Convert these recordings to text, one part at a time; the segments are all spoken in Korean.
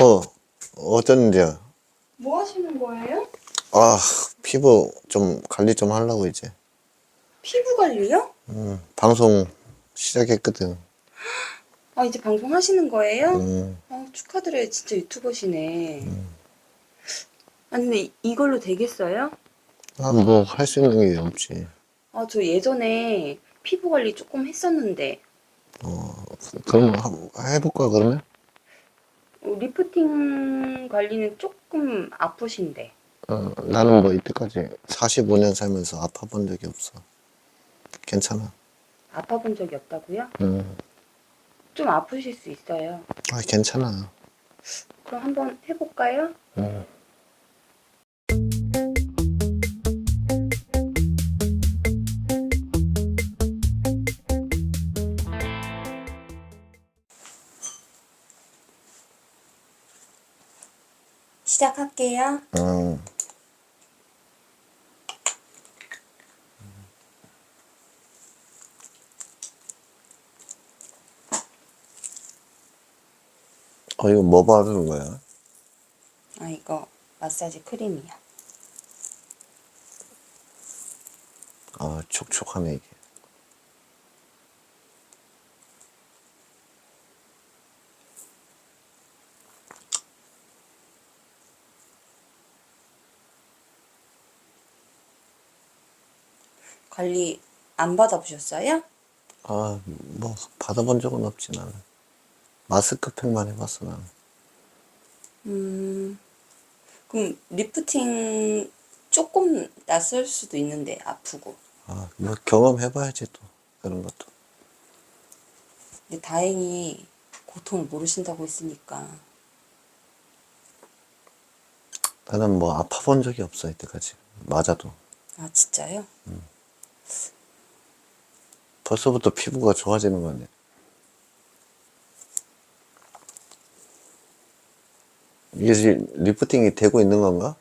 어, 어쩐지야. 뭐 하시는 거예요? 아, 피부 좀 관리 좀 하려고 이제. 피부 관리요? 음, 방송 시작했거든. 아 이제 방송 하시는 거예요? 음, 아, 축하드려요. 진짜 유튜버시네. 아니 근데 이- 이걸로 되겠어요? 아, 뭐, 할 수 있는 게 없지. 아 저 예전에 피부 관리 조금 했었는데 어, 그럼 한- 해볼까, 그러면? 어, 리프팅 관리는 조금 아프신데 어, 나는 뭐 이때까지 45년 살면서 아파본 적이 없어. 괜찮아. 아파본 적이 없다고요? 음, 좀 아프실 수 있어요. 아, 괜찮아. 그럼 한번 해볼까요? 음. 시작할게요. 음. 어, 이거 뭐 바르는 거야? 아 이거 마사지 크림이요. 아, 촉촉하네, 이게. 관리 안 받아보셨어요? 아, 뭐, 받아본 적은 없지, 나는. 마스크팩만 해봤어, 나는. 음, 그럼 리프팅 조금 낯설 수도 있는데 아프고. 아, 뭐, 경험해봐야지, 또. 그런 것도. 근데 다행히 고통을 모르신다고 했으니까. 나는 뭐, 아파본 적이 없어, 이때까지. 맞아도. 아, 진짜요? 벌써부터 피부가 좋아지는 거네. 이게 지금 리프팅이 되고 있는 건가?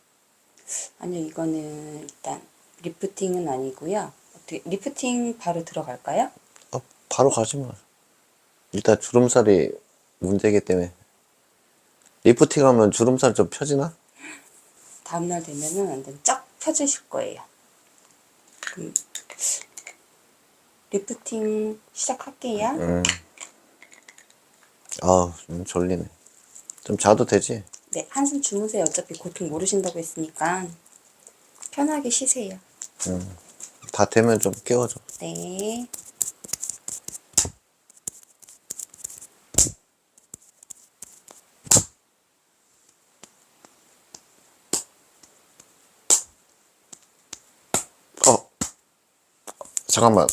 아니요, 이거는 일단 리프팅은 아니고요. 어떻게 리프팅 바로 들어갈까요? 어, 바로 가지 마. 일단 주름살이 문제이기 때문에. 리프팅 하면 주름살 좀 펴지나? 다음날 되면은 완전 쫙 펴지실 거예요. 그럼 리프팅 시작할게요. 음. 아, 좀 졸리네. 좀 자도 되지? 네, 한숨 주무세요. 어차피 고통 모르신다고 했으니까 편하게 쉬세요. 다 되면 좀 깨워줘. 네. 잠깐만.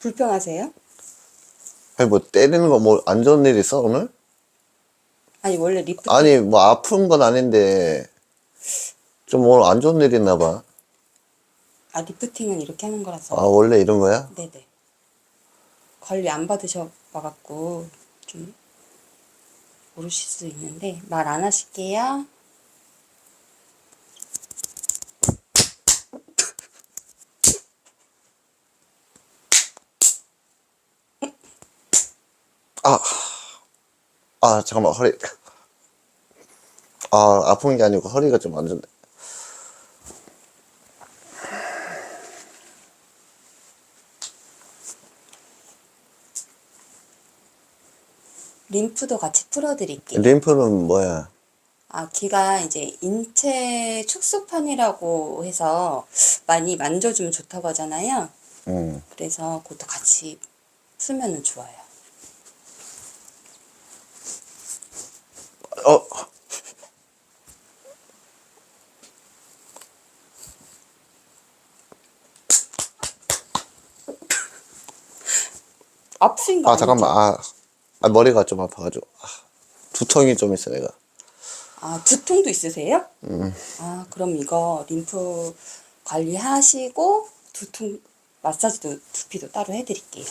불편하세요? 아니, 뭐, 때리는 거 뭐, 안 좋은 일 있어, 오늘? 아니 원래 리프팅 아니, 뭐, 아픈 건 아닌데, 좀 오늘 안 좋은 일 있나 봐. 아 리프팅은 이렇게 하는 거라서 아, 원래 이런 거야? 네네 관리 안 받으셔 봐갖고 좀 모르실 수 있는데 말 안 하실게요. 아, 아, 잠깐만, 허리. 아, 아픈 게 아니고 허리가 좀 안 좋네. 림프도 같이 풀어드릴게요. 림프는 뭐야? 아, 기가 이제 인체 축소판이라고 해서 많이 만져주면 좋다고 하잖아요. 음. 그래서 그것도 같이 풀면은 좋아요. 어, 아프신 거 아? 잠깐만. 아, 아, 머리가 좀 아파가지고. 아, 두통이 좀 있어, 내가. 아, 두통도 있으세요? 아, 그럼 이거 림프 관리하시고 두통 마사지도 두피도 따로 해드릴게요.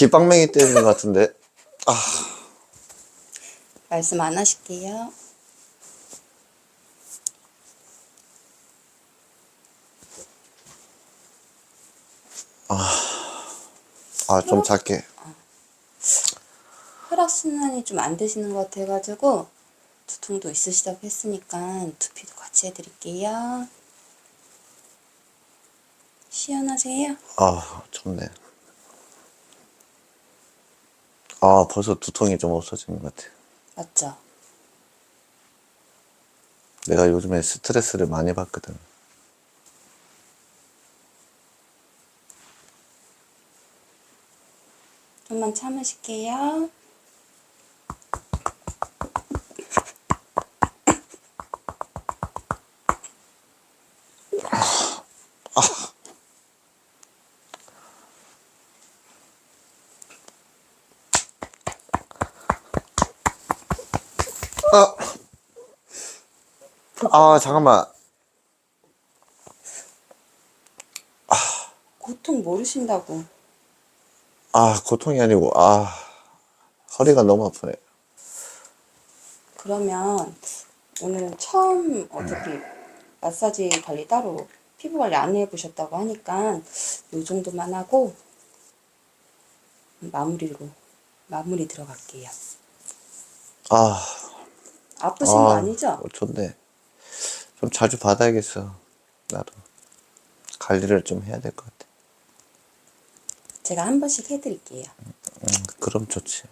기빵맹이 때리는 것 같은데. 말씀 안 하실게요. 아, 좀 작게. 혈액순환이 좀 안 되시는 것 같아가지고 두통도 있으시다고 했으니까 두피도 같이 해드릴게요. 시원하세요? 아, 좋네. 아, 벌써 두통이 좀 없어지는 것 같아. 맞죠? 내가 요즘에 스트레스를 많이 받거든. 좀만 참으실게요. 아, 잠깐만. 고통 모르신다고. 아, 고통이 아니고, 아, 허리가 너무 아프네. 그러면 오늘 처음 어차피 마사지 관리 따로 피부 관리 안 해보셨다고 하니까 요 정도만 하고 마무리로 마무리 들어갈게요. 아, 아프신 거 아니죠? 어, 좋네. 좀 자주 받아야겠어. 나도. 관리를 좀 해야 될 것 같아. 제가 한 번씩 해드릴게요. 음, 그럼 좋지.